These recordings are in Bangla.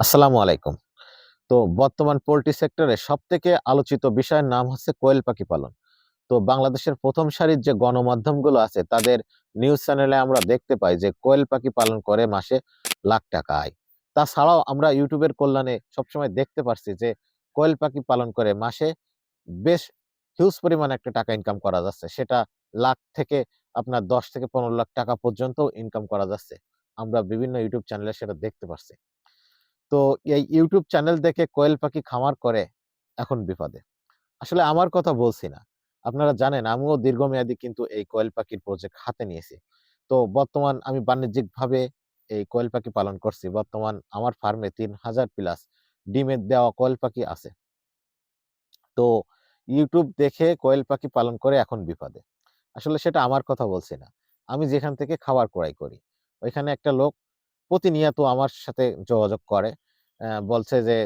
আসসালামু আলাইকুম। তো বর্তমান পোল্ট্রি সেক্টরে সব থেকে আলোচিত বিষয়ের নাম হচ্ছে কোয়েল পাখি পালন। তো বাংলাদেশের প্রথম সারির যে গণমাধ্যমগুলো আছে, তাদের নিউজ চ্যানেলে আমরা দেখতে পাই যে কোয়েল পাখি পালন করে মাসে লাখ টাকা আয়। তাছাড়াও আমরা ইউটিউবের কল্যাণে সবসময় দেখতে পারছি যে কোয়েল পাখি পালন করে মাসে বেশ হিউজ পরিমাণ একটা টাকা ইনকাম করা যাচ্ছে। সেটা লাখ থেকে আপনার দশ থেকে পনেরো লাখ টাকা পর্যন্ত ইনকাম করা যাচ্ছে। আমরা বিভিন্ন ইউটিউব চ্যানেলে সেটা দেখতে পারছি। তো এই ইউটিউব চ্যানেল দেখে কোয়েল পাখি খামার করে এখন বিপদে। আসলে আমার কথা বলছি না। আপনারা জানেন আমিও দীর্ঘমেয়াদী কিন্তু এই কোয়েল পাখির প্রজেক্ট হাতে নিয়েছি। তো বর্তমান আমি বাণিজ্যিকভাবে এই কোয়েল পাখি পালন করছি। বর্তমান আমার ফার্মে তিন হাজার প্লাস ডিমের দেওয়া কোয়েল পাখি আছে। তো ইউটিউব দেখে কোয়েল পাখি পালন করে এখন বিপদে। আসলে সেটা আমার কথা বলছি না। আমি যেখান থেকে খাবার ক্রয় করি, ওইখানে একটা লোক প্রতিনিয়ত আমার সাথে যোগাযোগ করে। বলছে যে,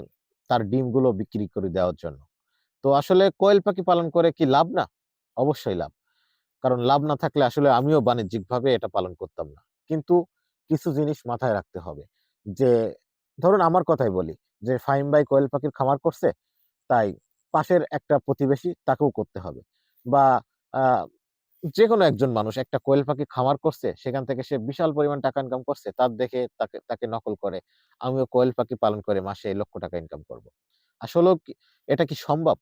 তার ডিমগুলো বিক্রি করে দেওয়ার জন্য। তো আসলে কোয়েল পাখি পালন করে কি লাভ না? অবশ্যই লাভ। কারণ লাভ না থাকলে আসলে আমিও বাণিজ্যিকভাবে এটা পালন করতাম না। কিন্তু কিছু জিনিস মাথায় রাখতে হবে যে, ধরুন আমার কথাই বলি যে, ফাহিম বাই কোয়েল পাখির খামার করছে, তাই পাশের একটা প্রতিবেশী তাকেও করতে হবে। বা যে কোনো একজন মানুষ একটা কোয়েল পাখি খামার করছে, সেখান থেকে সে বিশাল পরিমাণ টাকা ইনকাম করছে, তার দেখে তাকে তাকে নকল করে, আমিও কোয়েল পাখি পালন করে মাসে লক্ষ টাকা ইনকাম করব। আসলেও কি, এটা কি সম্ভব?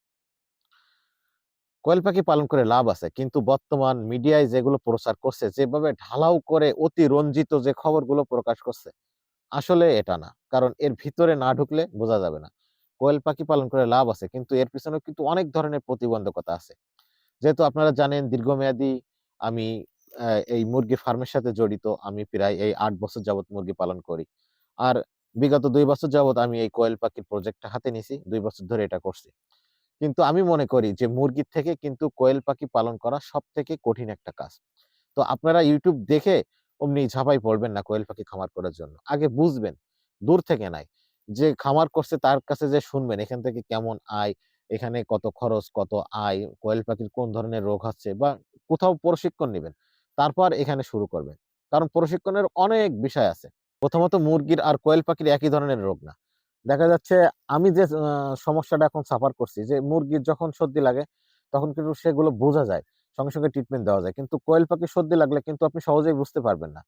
কোয়েল পাখি পালন করে লাভ আছে, কিন্তু বর্তমান মিডিয়ায় যেগুলো প্রচার করছে, যেভাবে ঢালাও করে অতি রঞ্জিত যে খবরগুলো প্রকাশ করছে, আসলে এটা না। কারণ এর ভিতরে না ঢুকলে বোঝা যাবে না। কোয়েল পাখি পালন করে লাভ আছে, কিন্তু এর পিছনে কিন্তু অনেক ধরনের প্রতিবন্ধকতা আছে। যেহেতু আপনারা জানেন দীর্ঘমেয়াদী আমি এই মুরগি ফার্মের সাথে জড়িত, আমি প্রায় এই আট বছর যাবত মুরগি পালন করি। আর বিগত দুই বছর যাবত আমি এই কোয়েল পাখির প্রজেক্টটা হাতে নিছি, দুই বছর ধরে এটা করছি। কিন্তু আমি মনে করি যে মুরগির থেকে কিন্তু কোয়েল পাখি পালন করা সব থেকে কঠিন একটা কাজ। তো আপনারা ইউটিউব দেখে অমনি ঝাঁপাই পড়বেন না কোয়েল পাখি খামার করার জন্য। আগে বুঝবেন, দূর থেকে নাই। যে খামার করছে তার কাছে যে শুনবেন, এখান থেকে কেমন আয় এখানে কত খরচ, কত আয়, কোয়েল পাখির কোন ধরনের রোগ হচ্ছে বা কোথাও প্রশিক্ষণ নেবেন। তারপর এখানে শুরু করবেন। কারণ প্রশিক্ষণের অনেক বিষয় আছে। প্রথমত মুরগির আর কোয়েল পাখির একই ধরনের রোগ না। দেখা যাচ্ছে আমি যে সমস্যাটা এখন সাফার করছি যে, মুরগির যখন সর্দি লাগে, তখন কিন্তু সেগুলো বোঝা যায়, সঙ্গে সঙ্গে ট্রিটমেন্ট দেওয়া যায়। কিন্তু কোয়েল পাখি সর্দি লাগলে কিন্তু আপনি সহজেই বুঝতে পারবেন না।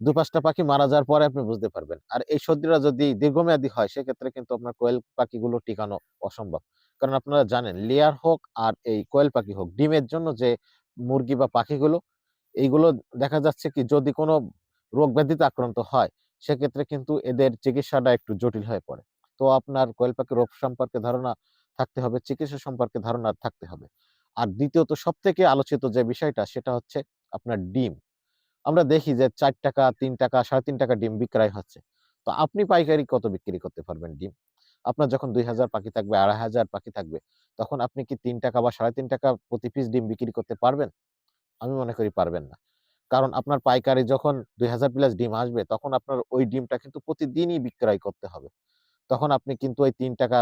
দু পাঁচটা পাখি মারা যাওয়ার পরে আপনি বুঝতে পারবেন। আর এই সর্দিটা যদি দীর্ঘমেয়াদী হয়, সেক্ষেত্রে কিন্তু আপনার কোয়েল পাখিগুলো টিকানো অসম্ভব। কারণ আপনারা জানেন, লেয়ার হোক আর এই কোয়েল পাখি হোক, ডিমের জন্য যে মুরগি বা পাখিগুলো, এইগুলো দেখা যাচ্ছে কি যদি কোনো রোগ ব্যাধিতে আক্রান্ত হয়, সেক্ষেত্রে কিন্তু এদের চিকিৎসাটা একটু জটিল হয়ে পড়ে। তো আপনার কোয়েল পাখির রোগ সম্পর্কে ধারণা থাকতে হবে, চিকিৎসা সম্পর্কে ধারণা থাকতে হবে। আর দ্বিতীয়ত সব থেকে আলোচিত যে বিষয়টা, সেটা হচ্ছে আপনার ডিম। আমরা দেখি যে চার টাকা, তিন টাকা, সাড়ে তিন টাকা ডিম বিক্রয় হচ্ছে। তো আপনি পাইকারি কত বিক্রি করতে পারবেন ডিম? আপনার যখন দুই হাজার পাখি থাকবে, আড়াই হাজার পাখি থাকবে, তখন আপনি কি তিন টাকা বা সাড়ে তিন টাকা প্রতি পিস ডিম বিক্রি করতে পারবেন? আমি মনে করি পারবেন না। কারণ আপনার পাইকারি যখন দুই হাজার প্লাস ডিম আসবে, তখন আপনার ওই ডিমটা কিন্তু প্রতিদিনই বিক্রয় করতে হবে। তখন আপনি কিন্তু ওই তিন টাকা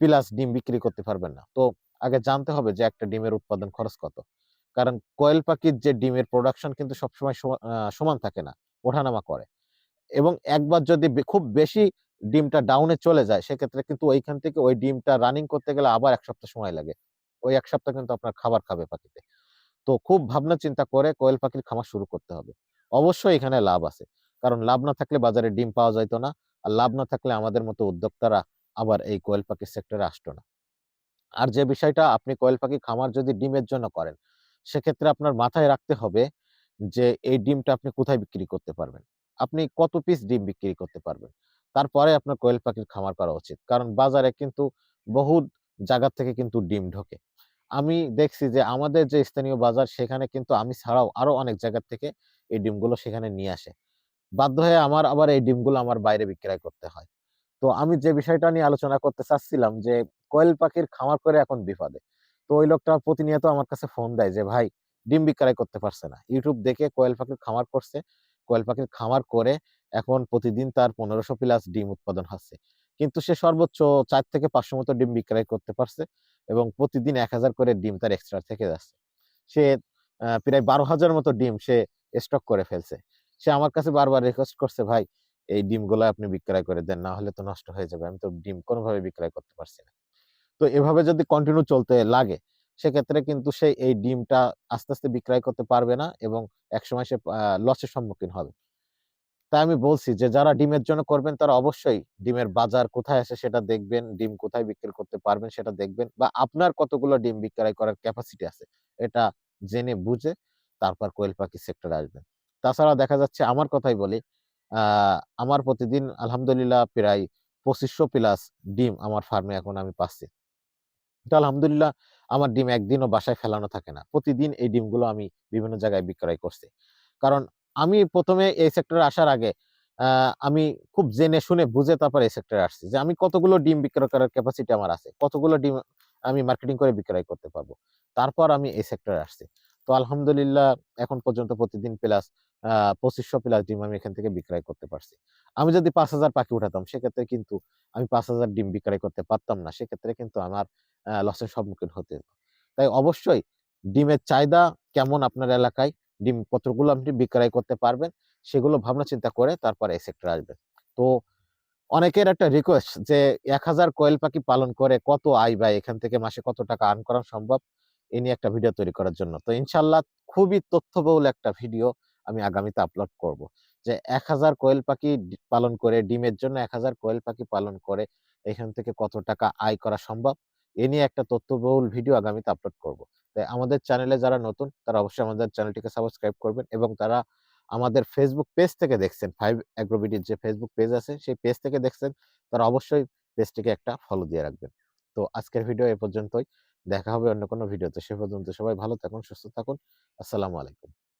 প্লাস ডিম বিক্রি করতে পারবেন না। তো আগে জানতে হবে যে একটা ডিমের উৎপাদন খরচ কত। কারণ কয়েল পাখির যে ডিমের প্রোডাকশন কিন্তু সবসময় সমান থাকে না, ওঠানামা করে। এবং একবার যদি খুব বেশি ডিমটা ডাউনে চলে যায়, সেক্ষেত্রে কিন্তু ওইখান থেকে ওই ডিমটা রানিং করতে গেলে আবার এক সপ্তাহ সময় লাগে। ওই এক সপ্তাহ কিন্তু আপনার খাবার খাবে পাখিতে। তো খুব ভাবনা চিন্তা করে কোয়েল পাখির খামার শুরু করতে হবে। অবশ্যই এখানে লাভ আছে। কারণ লাভ না থাকলে বাজারে ডিম পাওয়া যাইতো না। আর লাভ না থাকলে আমাদের মতো উদ্যোক্তারা আবার এই কোয়েল পাখির সেক্টরে আসতো না। আর যে বিষয়টা আপনি কোয়েল পাখি খামার যদি ডিমের জন্য করেন, সেক্ষেত্রে আপনার মাথায় রাখতে হবে যে এই ডিমটা আপনি কোথায় বিক্রি করতে পারবেন? আপনি কত পিস ডিম বিক্রি করতে পারবেন? তারপরে আপনার কোয়েল পাখির খামার করা উচিত। কারণ বাজারে কিন্তু বহু জায়গা থেকে কিন্তু ডিম ঢোকে। আমি দেখছি যে আমাদের যে স্থানীয় বাজার, সেখানে কিন্তু আমি ছাড়াও আরও অনেক জায়গা থেকে এই ডিমগুলো সেখানে নিয়ে আসে। বাধ্য হয়ে আমার আবার এই ডিমগুলো আমার বাইরে বিক্রয় করতে হয়। তো আমি যে বিষয়টা নিয়ে আলোচনা করতে চাচ্ছিলাম যে কোয়েল পাখির খামার করে এখন বিপদে। তো ওই লোকটা প্রতিনিয়ত আমার কাছে ফোন দেয় যে, ভাই, ডিম বিক্রয় করতে পারছে না। ইউটিউব দেখে কোয়েল পাখির খামার করছে। কোয়েল পাখির খামার করে এখন প্রতিদিন তার পনেরোশো প্লাস ডিম উৎপাদন হচ্ছে। কিন্তু সে সর্বোচ্চ চার থেকে পাঁচশো মতো ডিম বিক্রয় করতে পারছে এবং প্রতিদিন এক হাজার করে ডিম তার এক্সট্রা থেকে যাচ্ছে। সে প্রায় বারো হাজার মতো ডিম সে স্টক করে ফেলছে। সে আমার কাছে বারবার রিকোয়েস্ট করছে, ভাই, এই ডিমগুলো আপনি বিক্রয় করে দেন, না হলে তো নষ্ট হয়ে যাবে। আমি তো ডিম কোনোভাবে বিক্রয় করতে পারছি না। তো এভাবে যদি কন্টিনিউ চলতে লাগে, সেক্ষেত্রে কিন্তু সে এই ডিমটা আস্তে আস্তে বিক্রয় করতে পারবে না এবং একসময় সে লসের সম্মুখীন হবে। তাই আমি বলছি যে, যারা ডিমের জন্য করবেন, তারা অবশ্যই ডিমের বাজার কোথায় আছে সেটা দেখবেন, ডিম কোথায় বিক্রি করতে পারবেন সেটা দেখবেন বা আপনার কতগুলো ডিম বিক্রয় করার ক্যাপাসিটি আছে এটা জেনে বুঝে তারপর কোয়েল পাখি সেক্টরে আসবেন। তাছাড়া দেখা যাচ্ছে আমার কথাই বলি আমার প্রতিদিন আলহামদুলিল্লাহ প্রায় পঁচিশশো প্লাস ডিম আমার ফার্মে এখন আমি পাচ্ছি। তো আলহামদুলিল্লাহ আমার ডিম একদিনও বাসায় ফেলানো থাকে না। প্রতিদিন এই ডিমগুলো আমি বিভিন্ন জায়গায় বিক্রয় করছি। কারণ আমি প্রথমে এই সেক্টরে আসার আগে আমি খুব জেনে শুনে বুঝে তারপর এই সেক্টরে আসছি যে আমি কতগুলো ডিম বিক্রয় করার ক্যাপাসিটি আমার আছে, কতগুলো ডিম আমি মার্কেটিং করে বিক্রয় করতে পারব। তারপর আমি এই সেক্টরে আসছি। তো আলহামদুলিল্লাহ এখন পর্যন্ত প্রতিদিন প্লাস পঁচিশশো প্লাস ডিম আমি এখান থেকে বিক্রয় করতে পারছি। আমি যদি পাঁচ হাজার পাখি উঠাতাম, সেক্ষেত্রে কিন্তু আমি পাঁচ হাজার ডিম বিক্রয় করতে পারতাম না, সেক্ষেত্রে কিন্তু আমার লসের সম্মুখীন হতে হতো। তাই অবশ্যই ডিমের চাহিদা কেমন আপনার এলাকায় ডিম আপনি বিক্রয় করতে পারবেন, সেগুলো ভাবনা চিন্তা করে তারপর এই সেক্টরে আসবেন। তো অনেকের একটা রিকোয়েস্ট যে এক হাজার কোয়েল পাখি পালন করে কত আয় বা এখান থেকে মাসে কত টাকা আর্ন করা সম্ভব, এ নিয়ে একটা ভিডিও তৈরি করার জন্য। তো ইনশাল্লাহ খুবই তথ্যবহুল একটা ভিডিও আমি আগামীতে আপলোড করব। যে এক হাজার কোয়েল পাখি পালন করে, ডিমের জন্য এক হাজার কোয়েল পাখি পালন করে, এখান থেকে কত টাকা আয় করা সম্ভব এ নিয়ে একটা তথ্যবহুল ভিডিও আগামীতে আপলোড করব। তাই আমাদের চ্যানেলে যারা নতুন, তারা অবশ্যই আমাদের চ্যানেলটিকে সাবস্ক্রাইব করবেন এবং তারা আমাদের ফেসবুক পেজ থেকে দেখছেন। ফাইভ অ্যাগ্রোবিডির যে ফেসবুক পেজ আছে, সেই পেজ থেকে দেখছেন, তারা অবশ্যই পেজটিকে একটা ফলো দিয়ে রাখবেন। তো আজকের ভিডিও এ পর্যন্তই। দেখা হবে অন্য কোনো ভিডিওতে সে পর্যন্ত সবাই ভালো থাকুন, সুস্থ থাকুন। আসসালামু আলাইকুম।